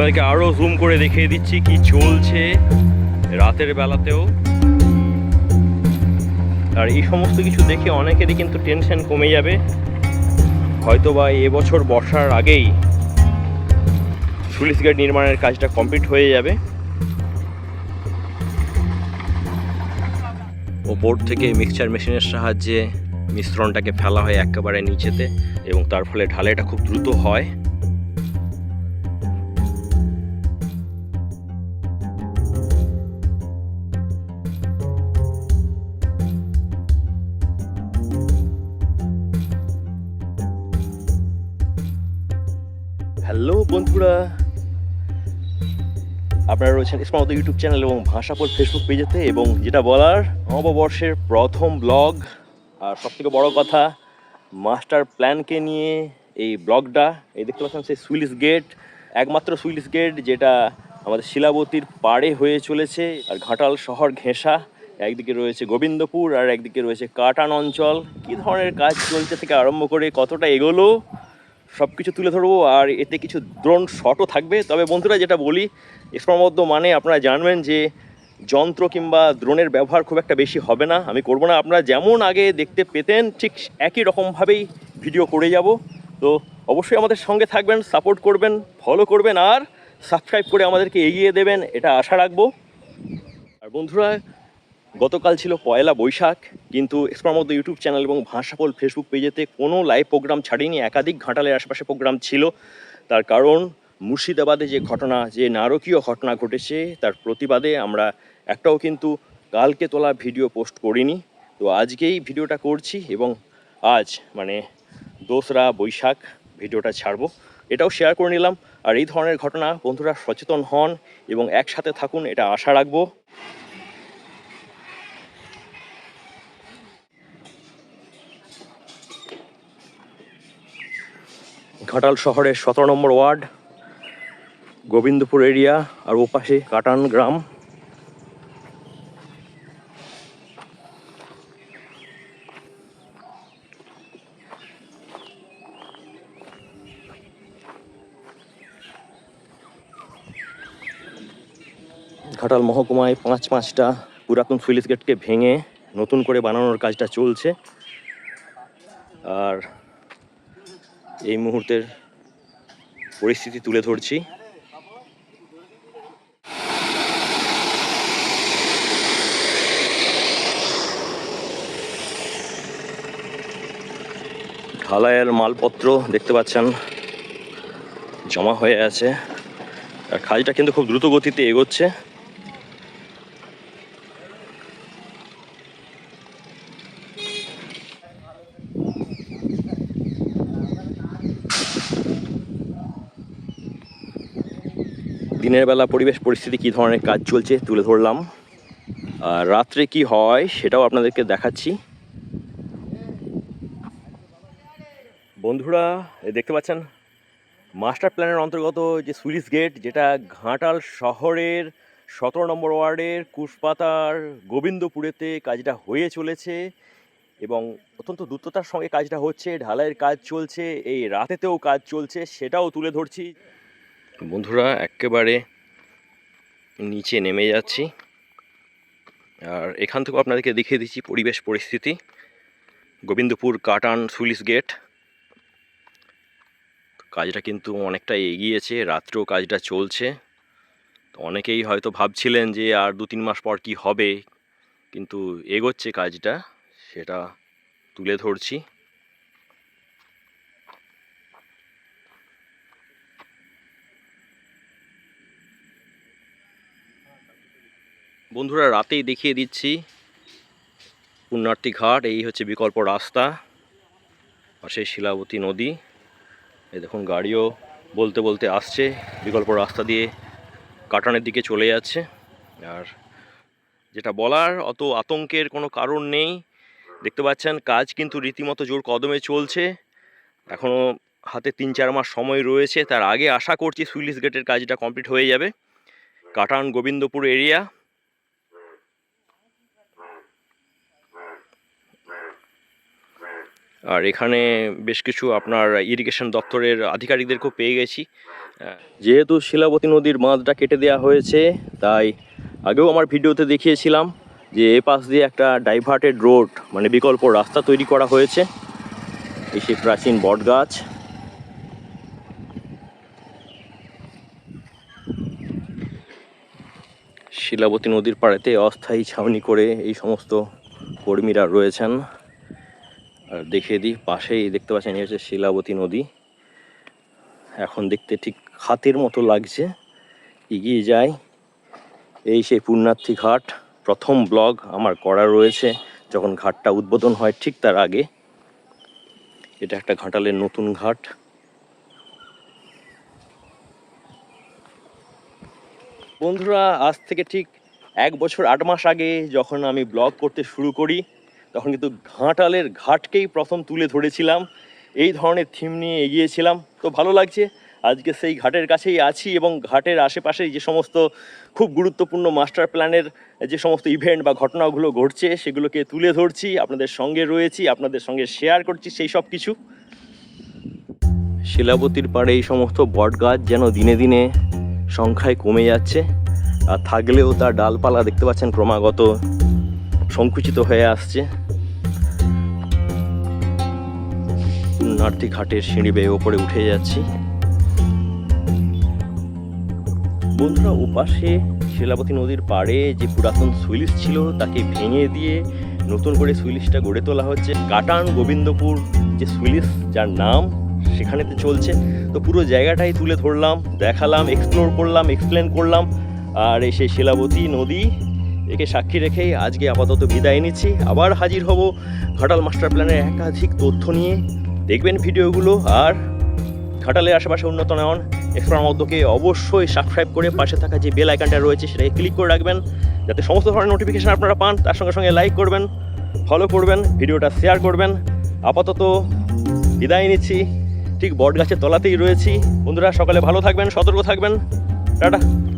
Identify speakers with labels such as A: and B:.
A: আপনাদেরকে আরও জুম করে দেখিয়ে দিচ্ছি কি চলছে রাতের বেলাতেও। আর এই সমস্ত কিছু দেখে অনেকেরই কিন্তু টেনশন কমে যাবে। হয়তো বা এবছর বর্ষার আগেই সুলিশ গেট নির্মাণের কাজটা কমপ্লিট হয়ে যাবে। ওপর থেকে মিক্সচার মেশিনের সাহায্যে মিশ্রণটাকে ফেলা হয় একেবারে নিচেতে এবং তার ফলে ঢালাইটা খুব দ্রুত হয়। হ্যালো বন্ধুরা। আপনারা রয়েছেন স্মার্ট ইউটিউব চ্যানেল এবং ভাষাপল ফেসবুক পেজেতে এবং যেটা বলার নববর্ষের প্রথম ব্লগ। আর সবথেকে বড় কথা, মাস্টার প্ল্যানকে নিয়ে এই ব্লগটা, এই দেখতে পাচ্ছেন সেই সুইলিশ গেট, একমাত্র সুইলিশ গেট যেটা আমাদের শিলাবতীর পাড়ে হয়ে চলেছে। আর ঘাটাল শহর ঘেঁষা, একদিকে রয়েছে গোবিন্দপুর আর একদিকে রয়েছে কাটান অঞ্চল। কী ধরনের কাজ চলছে থেকে আরম্ভ করে কতটা এগোলো? সব কিছু তুলে ধরবো আর এতে কিছু দ্রোণ শটও থাকবে। তবে বন্ধুরা যেটা বলি স্পর্মবদ্ধ মানে আপনারা জানবেন যে যন্ত্র কিংবা দ্রোণের ব্যবহার খুব একটা বেশি হবে না। আমি করব না। আপনারা যেমন আগে দেখতে পেতেন, ঠিক একই রকমভাবেই ভিডিও করে যাব। তো অবশ্যই আমাদের সঙ্গে থাকবেন সাপোর্ট করবেন ফলো করবেন আর সাবস্ক্রাইব করে আমাদেরকে এগিয়ে দেবেন, এটা আশা রাখব। আর বন্ধুরা গতকাল ছিল পয়লা বৈশাখ, কিন্তু এক্সপ্রার মধ্যে ইউটিউব চ্যানেল এবং ভাষাপল ফেসবুক পেজেতে কোনো লাইভ প্রোগ্রাম ছাড়িনি, একাধিক ঘাটালের আশেপাশে প্রোগ্রাম ছিল। তার কারণ, মুর্শিদাবাদে যে ঘটনা, যে নারকীয় ঘটনা ঘটেছে, তার প্রতিবাদে আমরা একটাও কিন্তু কালকে তোলা ভিডিও পোস্ট করিনি। তো আজকেই ভিডিওটা করছি এবং আজ মানে দোসরা বৈশাখ ভিডিওটা ছাড়বো। এটাও শেয়ার করে নিলাম। আর এই ধরনের ঘটনা বন্ধুরা সচেতন হন এবং একসাথে থাকুন, এটা আশা রাখব। ঘাটাল শহরের সতেরো নম্বর ওয়ার্ড, গোবিন্দপুর এরিয়া, আর ওপাশে কাটান গ্রাম। ঘাটাল মহকুমায় পাঁচ পাঁচটা পুরাতন সুইলিশ গেটকে ভেঙে নতুন করে বানানোর কাজটা চলছে। আর এই মুহূর্তের পরিস্থিতি তুলে ধরছি। ঢালাইয়ের মালপত্র দেখতে পাচ্ছেন, জমা হয়ে আছে। আর কাজটা কিন্তু খুব দ্রুত গতিতে এগোচ্ছে। দিনের বেলা পরিবেশ, পরিস্থিতি কী ধরনের কাজ চলছে তুলে ধরলাম। আর রাত্রে কি হয় সেটাও আপনাদেরকে দেখাচ্ছি। বন্ধুরা দেখতে পাচ্ছেন? মাস্টার প্ল্যানের অন্তর্গত যে সুইলিশ গেট, যেটা ঘাটাল শহরের সতেরো নম্বর ওয়ার্ডের কুশপাতার গোবিন্দপুরেতে কাজটা হয়ে চলেছে এবং অত্যন্ত দ্রুততার সঙ্গে কাজটা হচ্ছে, ঢালাইয়ের কাজ চলছে, এই রাতেতেও কাজ চলছে, সেটাও তুলে ধরছি। বন্ধুরা, একেবারে নিচে নেমে যাচ্ছি। আর এখান থেকেও আপনাদেরকে দেখিয়ে দিচ্ছি পরিবেশ পরিস্থিতি। গোবিন্দপুর কাটান সুইলিশ গেট। কাজটা কিন্তু অনেকটা এগিয়েছে, রাত্রেও কাজটা চলছে। তো অনেকেই হয়তো ভাবছিলেন যে আর দু তিন মাস পর কি হবে, কিন্তু এগোচ্ছে কাজটা, সেটা তুলে ধরছি। বন্ধুরা, রাতেই দেখিয়ে দিচ্ছি পুণ্যার্থী ঘাট। এই হচ্ছে বিকল্প রাস্তা, পাশে শিলাবতী নদী। এ দেখুন, গাড়িও বলতে বলতে আসছে, বিকল্প রাস্তা দিয়ে কাটানের দিকে চলে যাচ্ছে। আর যেটা বলার, অত আতঙ্কের কোনো কারণ নেই। দেখতে পাচ্ছেন, কাজ কিন্তু রীতিমতো জোর কদমে চলছে। এখনও হাতে তিন চার মাস সময় রয়েছে। তার আগে আশা করছি সুইলিশ গেটের কাজটা কমপ্লিট হয়ে যাবে। কাটান গোবিন্দপুর এরিয়া। আর এখানে বেশ কিছু আপনার ইরিগেশন দপ্তরের আধিকারিকদেরকেও পেয়ে গেছি। যেহেতু শিলাবতী নদীর বাঁধটা কেটে দেওয়া হয়েছে, তাই আগেও আমার ভিডিওতে দেখিয়েছিলাম যে এ পাশ দিয়ে একটা ডাইভার্টেড রোড মানে বিকল্প রাস্তা তৈরি করা হয়েছে। এই সেই প্রাচীন বটগাছ। শিলাবতী নদীর পাড়েতে অস্থায়ী ছাউনি করে এই সমস্ত কর্মীরা রয়েছেন। আর দেখিয়ে দিই। পাশেই দেখতে পাচ্ছেন, এই হচ্ছে শিলাবতী নদী। এখন দেখতে ঠিক হাতের মতো লাগছে। এগিয়ে যায় এই সেই পুণ্যার্থী ঘাট, প্রথম ব্লগ আমার করা রয়েছে যখন ঘাটটা উদ্বোধন হয় ঠিক তার আগে। এটা একটা ঘাটালের নতুন ঘাট। বন্ধুরা, আজ থেকে ঠিক এক বছর, আট মাস আগে যখন আমি ব্লগ করতে শুরু করি তখন কিন্তু ঘাটালের ঘাটকেই প্রথম তুলে ধরেছিলাম। এই ধরনের থিম নিয়ে এগিয়েছিলাম। তো ভালো লাগছে। আজকে সেই ঘাটের কাছেই আছি এবং ঘাটের আশেপাশে যে সমস্ত খুব গুরুত্বপূর্ণ মাস্টার প্ল্যানের যে সমস্ত ইভেন্ট বা ঘটনাগুলো ঘটছে, সেগুলোকে তুলে ধরছি, আপনাদের সঙ্গে রয়েছি, আপনাদের সঙ্গে শেয়ার করছি সেই সব কিছু। শিলাবতীর পাড়ে এই সমস্ত বট গাছ যেন দিনে দিনে সংখ্যায় কমে যাচ্ছে, আর থাকলেও তার ডালপালা দেখতে পাচ্ছেন ক্রমাগত সংকুচিত হয়ে আসছে। নার্তি ঘাটের সিঁড়ি বেয়ে ওপরে উঠে যাচ্ছি। বন্ধুরা, ওপাশে শিলাবতী নদীর পাড়ে যে পুরাতন সুইলিশ ছিল, তাকে ভেঙে দিয়ে নতুন করে সুইলিশটা গড়ে তোলা হচ্ছে। কাটান গোবিন্দপুর যে সুইলিশ যার নাম সেখানেতে চলছে। তো পুরো জায়গাটাই তুলে ধরলাম, দেখালাম এক্সপ্লোর করলাম এক্সপ্লেন করলাম। আর এই সেই শিলাবতী নদী, একে সাক্ষী রেখেই আজকে আপাতত বিদায় নিচ্ছি। আবার হাজির হব ঘাটাল মাস্টার প্ল্যানের একাধিক তথ্য নিয়ে। দেখবেন ভিডিওগুলো আর ঘাটালের আশেপাশে উন্নত নয়ন এক্সপ্লোর মধ্যকে অবশ্যই সাবস্ক্রাইব করে পাশে থাকা যে বেল আইকনটা রয়েছে সেটাকে ক্লিক করে রাখবেন, যাতে সমস্ত ধরনের নোটিফিকেশান আপনারা পান, তার সঙ্গে সঙ্গে লাইক করবেন ফলো করবেন, ভিডিওটা শেয়ার করবেন। আপাতত বিদায় নিচ্ছি। ঠিক বট গাছের তলাতেই রয়েছি। বন্ধুরা, সকালে ভালো থাকবেন, সতর্ক থাকবেন। টাটা।